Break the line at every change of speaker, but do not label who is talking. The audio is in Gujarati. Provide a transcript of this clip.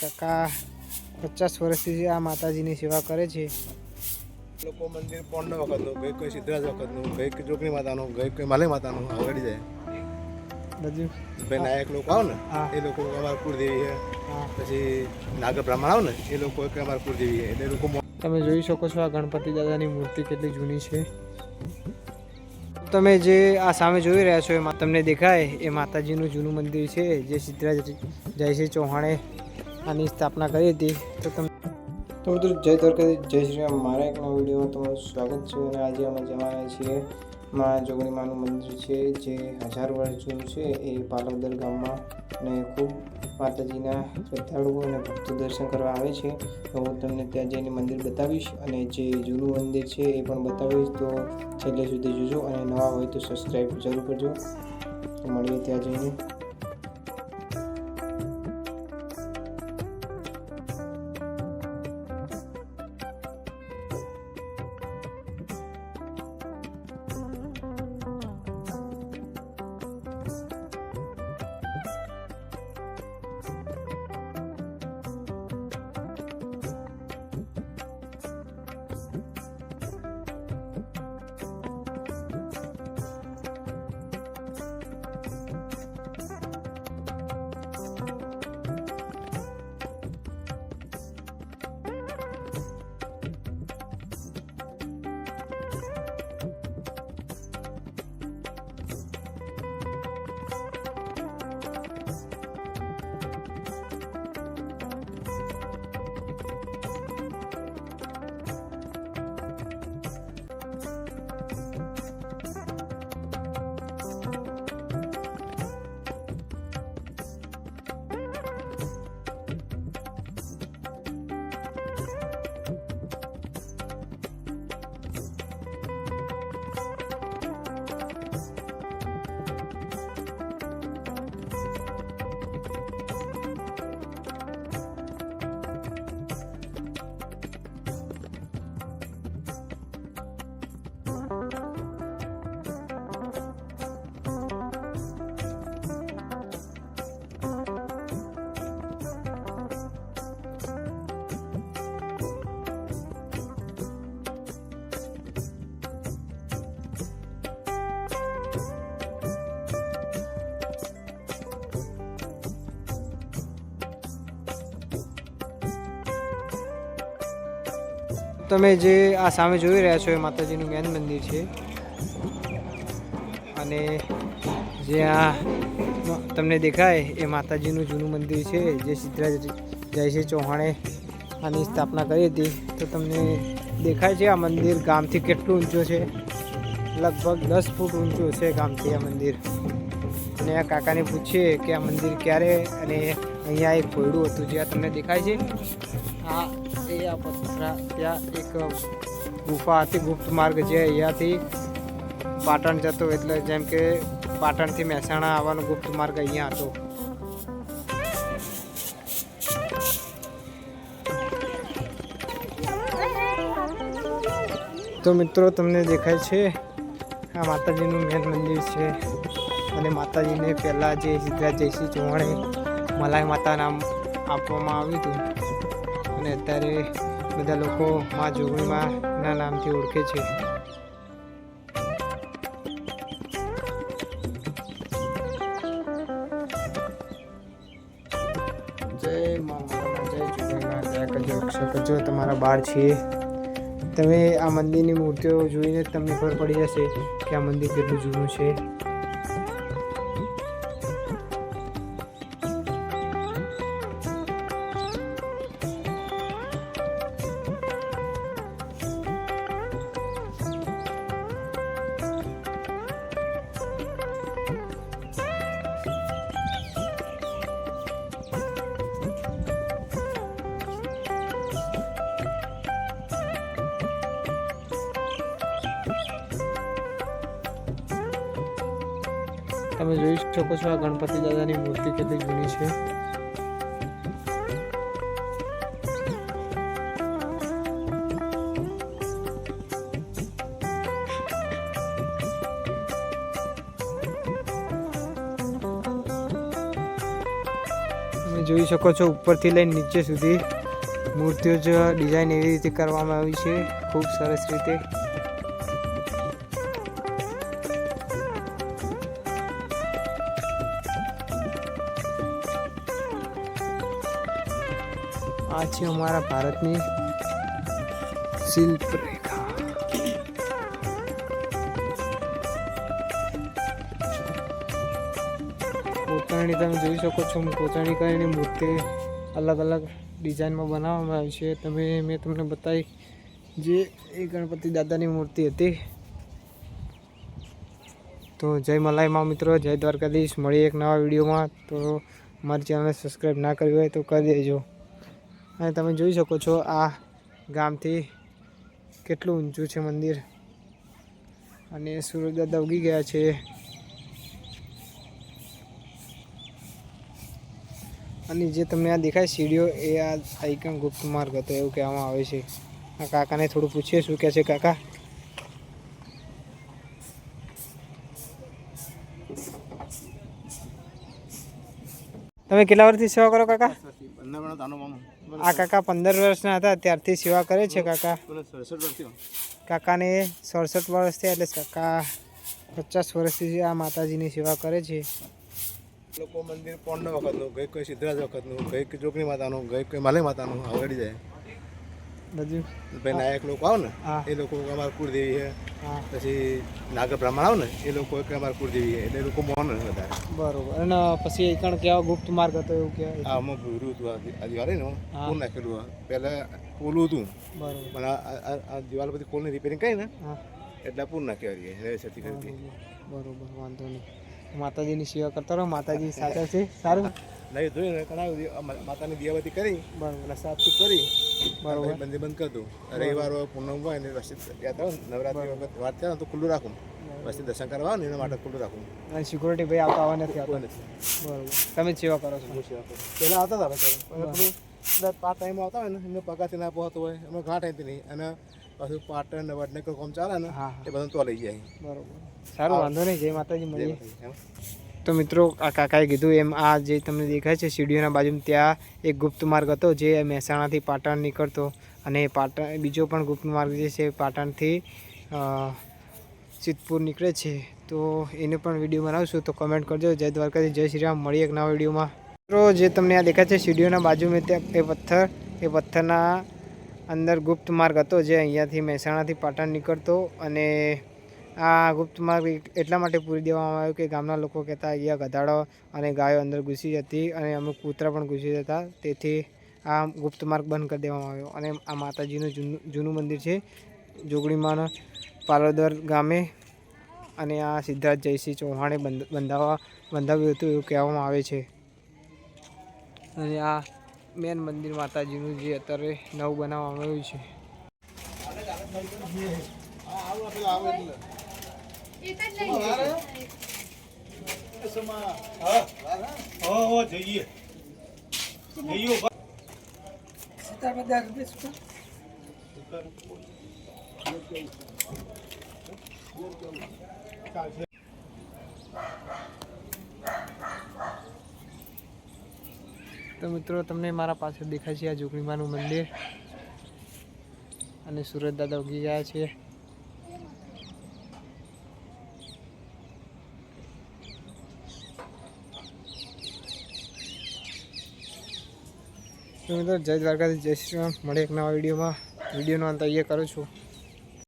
કાકા પચાસ વર્ષથી આ માતાજીની સેવા કરે છે.
લોકો મંદિર પોંડ વખતનું ગઈ કોઈ સિદ્ધરાજ વખતનું ગઈ જોગણી માતાનું ગઈ કોઈ માલે માતાનું આગળ જાય.
બધું.
ભાઈ નાયક લોકો આવો ને. એ લોકો અમારા કુળદેવી છે. પછી નાગર બ્રાહ્મણ આવે ને એ લોકો અમારા કુળદેવી છે. એટલે લોકો
તમે જોઈ શકો છો આ ગણપતિ દાદાની મૂર્તિ કેટલી જૂની છે. તમે જે આ સામે જોઈ રહ્યા છો એમાં તમને દેખાય એ માતાજીનું જૂનું મંદિર છે જે સિદ્ધરાજ જયસિંહ ચૌહાણે આની સ્થાપના કરી હતી. તો તમે તો મિત્રો, જય દ્વારકાધીશ, જય શ્રી રામ. મારા એક નવા વિડીયોમાં તમારું સ્વાગત છે અને આજે અમે જવાના છીએ માં જોગણી માનું મંદિર છે, જે હજાર વર્ષ જૂનું છે. એ પાલવદર ગામમાં અને ખૂબ માતાજીના શ્રદ્ધાળુઓ અને ભક્તો દર્શન કરવા આવે છે. તો હું તમને ત્યાં જઈને મંદિર બતાવીશ અને જે જૂનું મંદિર છે એ પણ બતાવીશ. તો છેલ્લે સુધી જોજો અને નવા હોય તો સબસ્ક્રાઈબ જરૂર કરજો. મળીએ ત્યાં જઈને. તમે જે આ સામે જોઈ રહ્યા છો એ માતાજીનું મેન મંદિર છે. અને જે આ તમને દેખાય એ માતાજીનું જૂનું મંદિર છે, જે સિદ્ધરાજ જયસિંહ ચૌહાણે આની સ્થાપના કરી હતી. તો તમને દેખાય છે આ મંદિર ગામથી કેટલું ઊંચું છે? લગભગ દસ ફૂટ ઊંચું છે ગામથી આ મંદિર. અને આ કાકાને પૂછીએ કે આ મંદિર ક્યારે અને અહીંયા એક ભોયડું હતું જે આ તમને દેખાય છે. આ આ પથરા ત્યાં એક ગુફા હતી, ગુપ્ત માર્ગ જે અહીંયાથી પાટણ જતો એટલે જેમ કે પાટણથી મહેસાણા આવવાનો ગુપ્ત માર્ગ અહીંયા હતો. તો મિત્રો, તમને દેખાય છે, આ માતાજીનું મેન મંદિર છે અને માતાજીને પહેલાં જે સિદ્ધરાજ જયસિંહ ચૌહાણે મલાઈ માતા નામ આપવામાં આવ્યું હતું. અને અત્યારે બધા લોકો મા જોગણીમાં ના નામથી ઓળખે છે. જય મા કરજો તમારા બાળ છીએ. તમે આ મંદિરની મૂર્તિઓ જોઈને તમને ખબર પડી જશે કે આ મંદિર કેટલું જૂનું છે. તમે જોઈ શકો છો આ ગણપતિ દાદાની મૂર્તિ કેટલી જૂની છે. તમે જોઈ શકો છો ઉપરથી લઈને નીચે સુધી મૂર્તિઓ જ ડિઝાઇન એવી રીતે કરવામાં આવી છે. ખૂબ સરસ રીતે. આ છે અમારા ભારતની શિલ્પરેખા કોતરણી તમે જોઈ શકો છો કોતરણી કરીને મૂર્તિ અલગ અલગ ડિઝાઇનમાં બનાવવામાં આવી છે. તમે, મેં તમને બતાવી જે એ ગણપતિ દાદાની મૂર્તિ હતી. તો જય મલાઈમાં મિત્રો, જય દ્વારકાધીશ. મળી એક નવા વિડીયોમાં. તો મારી ચેનલને સબસ્ક્રાઈબ ના કરી હોય તો કરી દેજો. અને તમે જોઈ શકો છો આ ગામથી કેટલું ઊંચું છે મંદિર. અને સૂર્યોદય દવગી ગયા છે. અને જે તમને આ દેખાય સીડીઓ, એ આ આઈકન ગુપ્ત માર્ગ હતો એવું કહેવામાં આવે છે. આ કાકાને થોડું પૂછીએ શું કહે છે કાકા? તમે કેટલા વર્ષથી સેવા કરો કાકા? આ કાકા પંદર વર્ષના હતા ત્યારથી સેવા કરે છે કાકા.
મને સડસઠ વર્ષથી
કાકાને સડસઠ વર્ષ થયા એટલે કાકા પચાસ વર્ષથી આ માતાજીની સેવા કરે છે.
લોકો મંદિર પોંડ વખતનું ગઈ કોઈ સિદ્ધરાજ વખતનું ગઈ જોગણી માતાનું ગઈ કોઈ માલી માતાનું આવડી જાય.
બધું
ભાઈ નાયક લોકો આવે ને એ લોકો અમારા કુળદેવી છે. પછી નાગર બ્રાહ્મણ આવે ને એ લોકો અમારા કુળદેવી છે એટલે એ લોકો મોહન વધારે.
બરોબર. અને પછી એકણ કેવા ગુપ્ત માર્ગ હતો એવું કે?
હા આમાં ભૂર્યું હતું આ દિવાળી ને કોલ નાખેલું પહેલાં કોલું હતું.
બરોબર.
પણ આ દિવાલ બધી કોલની રિપેરિંગ કરી ને એટલે પૂર નાખી નવેસરથી કરી
બરોબર. વાંધો નહીં. માતાજીની સેવા કરતા રહો માતાજી સાચા છે? સારું?
નહીં ધોઈને કણાવી માતાની દિયાવતી કરી અને સાફ સુફ કરી
બરોબર.
બંધ બંધ કરી દઉં રવિવાર હોય પૂનમ હોય ને રસી યાત્રા નવરાત્રી વખત વાત થાય તો ખુલ્લું રાખું. પછી દર્શન કરવા ને એના માટે ખુલ્લું રાખું.
અને સિક્યુરિટી ભાઈ આવતા આવવા નથી આવતા.
નથી.
બરોબર. તમે સેવા કરો છો.
હું સેવા કરું. પહેલાં આવતા હતા. પણ પાંચ ટાઈમ આવતા હોય ને એમને પગારથી ના પહોંચતો હોય. એમને ઘણા ટાઈમથી નહીં. અને પાછું પાટણ ને વડનગર કોમ ચાલે ને એ બધું તો લઈ જાય.
બરોબર. સારું વાંધો નહીં. જય માતાજી મળીએ. તો મિત્રો, આ કાકાએ કીધું એમ, આ જે તમને દેખાય છે સીડીઓના બાજુમાં, ત્યાં એક ગુપ્ત માર્ગ હતો જે મહેસાણાથી પાટણ નીકળતો. અને પાટણ, બીજો પણ ગુપ્ત માર્ગ જે છે પાટણથી સિદ્ધપુર નીકળે છે. તો એને પણ વીડિયો બનાવશું, તો કમેન્ટ કરજો. જય દ્વારકાથી જય શ્રી રામ. મળીએ એક નવા વિડીયોમાં. મિત્રો, જે તમને આ દેખાય છે સીડીઓના બાજુમાં, ત્યાં એ પથ્થર, એ પથ્થરના અંદર ગુપ્ત માર્ગ હતો જે અહીંયાથી મહેસાણાથી પાટણ નીકળતો. અને આ ગુપ્ત માર્ગ એટલા માટે પૂરી દેવામાં આવ્યો કે ગામના લોકો કહેતા અહીંયા ગધાડો અને ગાયો અંદર ઘૂસી જતી અને અમુક કૂતરા પણ ઘૂસી જતા. તેથી આ ગુપ્ત માર્ગ બંધ કરી દેવામાં આવ્યો. અને આ માતાજીનું જૂનું જૂનું મંદિર છે જોગડીમાં પાલોદર ગામે. અને આ સિદ્ધાર્થ જયસિંહ ચૌહાણે બંધ, બંધાવા, બંધાવ્યું હતું એવું કહેવામાં આવે છે. અને આ મેન મંદિર માતાજીનું જે અત્યારે નવું બનાવવામાં આવ્યું છે. તો મિત્રો તમને મારા પાછળ દેખાય છે આ જોગણીમાનું મંદિર. અને સુરત દાદા ઉગી ગયા છે. મિત્રો, જય દ્વારકાથી જય શ્રી રામ. મળે એક નવા વિડીયોમાં. વિડીયોનો અંત અહીંયા કરું છું.